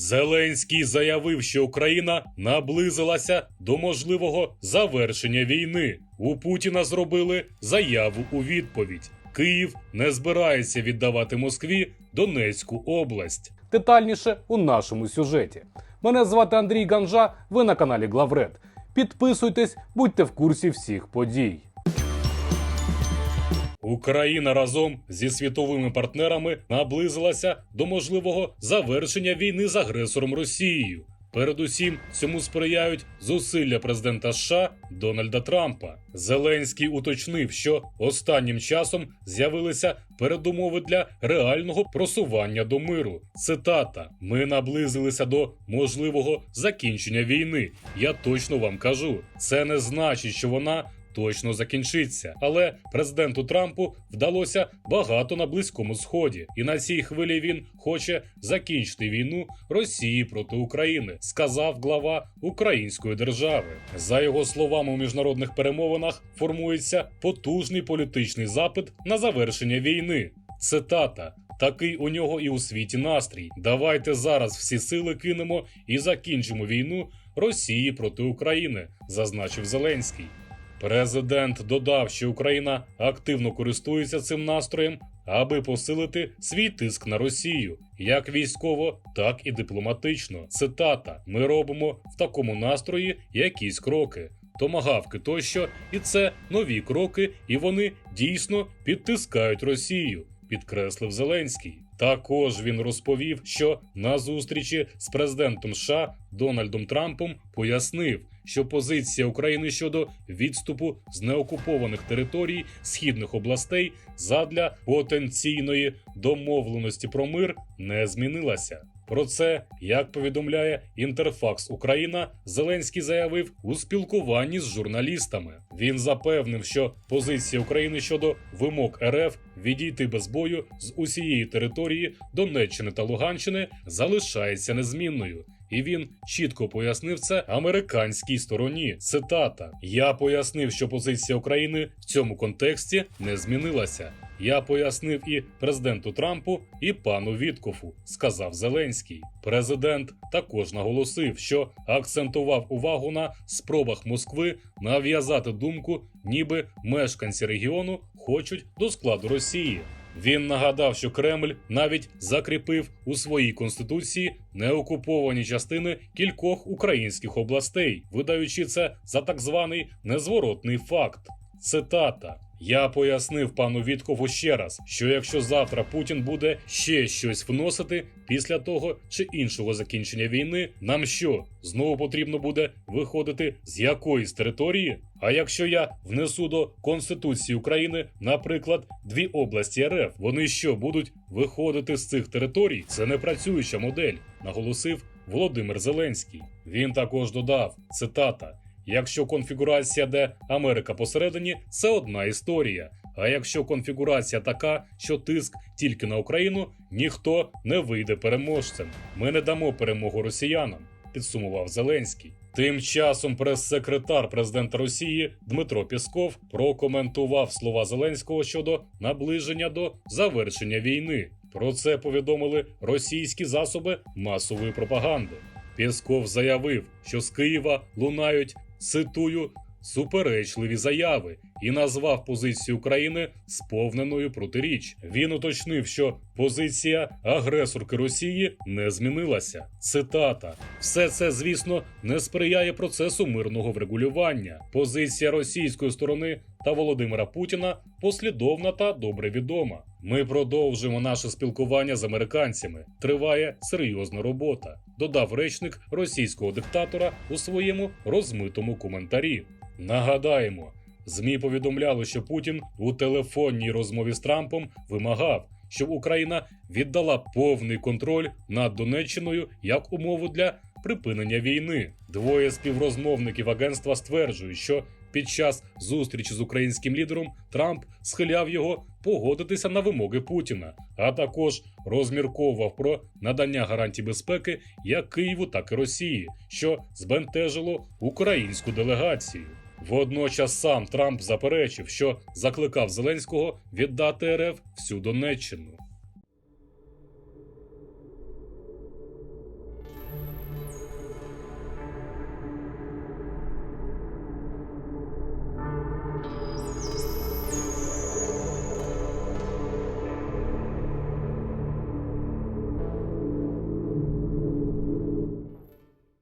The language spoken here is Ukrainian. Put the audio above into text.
Зеленський заявив, що Україна наблизилася до можливого завершення війни. У Путіна зробили заяву у відповідь. Київ не збирається віддавати Москві Донецьку область. Детальніше у нашому сюжеті. Мене звати Андрій Ганжа. Ви на каналі Главред. Підписуйтесь, будьте в курсі всіх подій. Україна разом зі світовими партнерами наблизилася до можливого завершення війни з агресором Росією. Передусім цьому сприяють зусилля президента США Дональда Трампа. Зеленський уточнив, що останнім часом з'явилися передумови для реального просування до миру. Цитата: Ми наблизилися до можливого закінчення війни. Я точно вам кажу. Це не значить, що вона точно закінчиться. Але президенту Трампу вдалося багато на близькому сході, і на цій хвилі він хоче закінчити війну Росії проти України, сказав глава Української держави. За його словами, у міжнародних перемовинах формується потужний політичний запит на завершення війни. Цитата. Такий у нього і у світі настрій. Давайте зараз всі сили кинемо і закінчимо війну Росії проти України, зазначив Зеленський. Президент додав, що Україна активно користується цим настроєм, аби посилити свій тиск на Росію, як військово, так і дипломатично. Цитата: Ми робимо в такому настрої якісь кроки. Томагавки тощо, і це нові кроки, і вони дійсно підтискають Росію, підкреслив Зеленський. Також він розповів, що на зустрічі з президентом США Дональдом Трампом пояснив, що позиція України щодо відступу з неокупованих територій східних областей задля потенційної домовленості про мир не змінилася. Про це, як повідомляє Інтерфакс Україна, Зеленський заявив у спілкуванні з журналістами. Він запевнив, що позиція України щодо вимог РФ відійти без бою з усієї території Донеччини та Луганщини залишається незмінною. І він чітко пояснив це американській стороні. Цитата: Я пояснив, що позиція України в цьому контексті не змінилася. Я пояснив і президенту Трампу, і пану Віткофу, сказав Зеленський. Президент також наголосив, що акцентував увагу на спробах Москви нав'язати думку, ніби мешканці регіону хочуть до складу Росії. Він нагадав, що Кремль навіть закріпив у своїй конституції неокуповані частини кількох українських областей, видаючи це за так званий незворотний факт. Цитата. Я пояснив пану Віткову ще раз, що якщо завтра Путін буде ще щось вносити після того чи іншого закінчення війни, нам що знову потрібно буде виходити з якоїсь території? А якщо я внесу до Конституції України, наприклад, дві області РФ, вони що будуть виходити з цих територій? Це не працююча модель, наголосив Володимир Зеленський. Він також додав цитата. Якщо конфігурація, де Америка посередині, це одна історія. А якщо конфігурація така, що тиск тільки на Україну, ніхто не вийде переможцем. Ми не дамо перемогу росіянам, підсумував Зеленський. Тим часом прес-секретар президента Росії Дмитро Пєсков прокоментував слова Зеленського щодо наближення до завершення війни. Про це повідомили російські засоби масової пропаганди. Пєсков заявив, що з Києва лунають цитую суперечливі заяви і назвав позицію України сповненою протиріч. Він уточнив, що позиція агресорки Росії не змінилася. Цитата: все це, звісно, не сприяє процесу мирного врегулювання. Позиція російської сторони та Володимира Путіна послідовна та добре відома. Ми продовжимо наше спілкування з американцями. Триває серйозна робота, додав речник російського диктатора у своєму розмитому коментарі. Нагадаємо, ЗМІ повідомляли, що Путін у телефонній розмові з Трампом вимагав, щоб Україна віддала повний контроль над Донеччиною як умову для припинення війни. Двоє співрозмовників агентства стверджують, що під час зустрічі з українським лідером Трамп схиляв його погодитися на вимоги Путіна, а також розмірковував про надання гарантій безпеки як Києву, так і Росії, що збентежило українську делегацію. Водночас сам Трамп заперечив, що закликав Зеленського віддати РФ всю Донеччину.